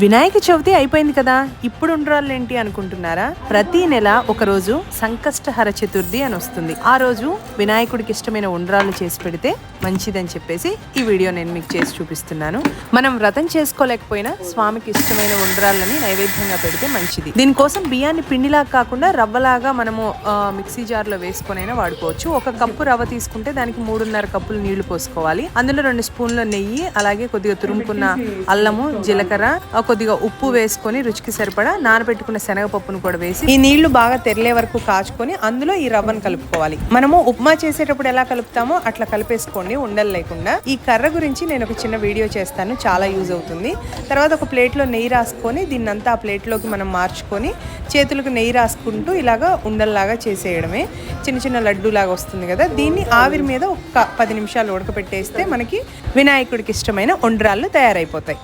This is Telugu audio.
వినాయక చవితి అయిపోయింది కదా ఇప్పుడు ఉండ్రాళ్ళు ఏంటి అనుకుంటున్నారా? ప్రతి నెల ఒక రోజు సంకష్టహర చతుర్థి అని వస్తుంది. ఆ రోజు వినాయకుడికి ఇష్టమైన ఉండ్రాళ్ళు చేసి పెడితే మంచిదని చెప్పేసి ఈ వీడియో నేను మీకు చేసి చూపిస్తున్నాను. మనం వ్రతం చేసుకోలేకపోయినా స్వామికి ఇష్టమైన ఉండరాళ్ళని నైవేద్యంగా పెడితే మంచిది. దీనికోసం బియ్యాన్ని పిండిలా కాకుండా రవ్వలాగా మనము మిక్సీ జార్లో వేసుకొనైనా వాడుకోవచ్చు. ఒక కప్పు రవ్వ తీసుకుంటే దానికి మూడున్నర కప్పులు నీళ్ళు పోసుకోవాలి. అందులో రెండు స్పూన్ల నెయ్యి అలాగే కొద్దిగా తురుముకున్న అల్లము జీలకర్ర కొద్దిగా ఉప్పు వేసుకొని రుచికి సరిపడా నానబెట్టుకున్న శనగపప్పును కూడా వేసి ఈ నీళ్ళు బాగా తెరలే వరకు కాచుకొని అందులో ఈ రవ్వను కలుపుకోవాలి. మనము ఉప్మా చేసేటప్పుడు ఎలా కలుపుతామో అట్లా కలిపేసుకోండి ఉండలు లేకుండా. ఈ కర్ర గురించి నేను ఒక చిన్న వీడియో చేస్తాను చాలా యూజ్ అవుతుంది. తర్వాత ఒక ప్లేట్లో నెయ్యి రాసుకొని దీన్నంతా ఆ ప్లేట్లోకి మనం మార్చుకొని చేతులకు నెయ్యి రాసుకుంటూ ఇలాగా ఉండల్లాగా చేసేయడమే. చిన్న చిన్న లడ్డు లాగా వస్తుంది కదా దీన్ని ఆవిరి మీద ఒక పది నిమిషాలు ఉడకపెట్టేస్తే మనకి వినాయకుడికి ఇష్టమైన ఉండ్రాళ్ళు తయారైపోతాయి.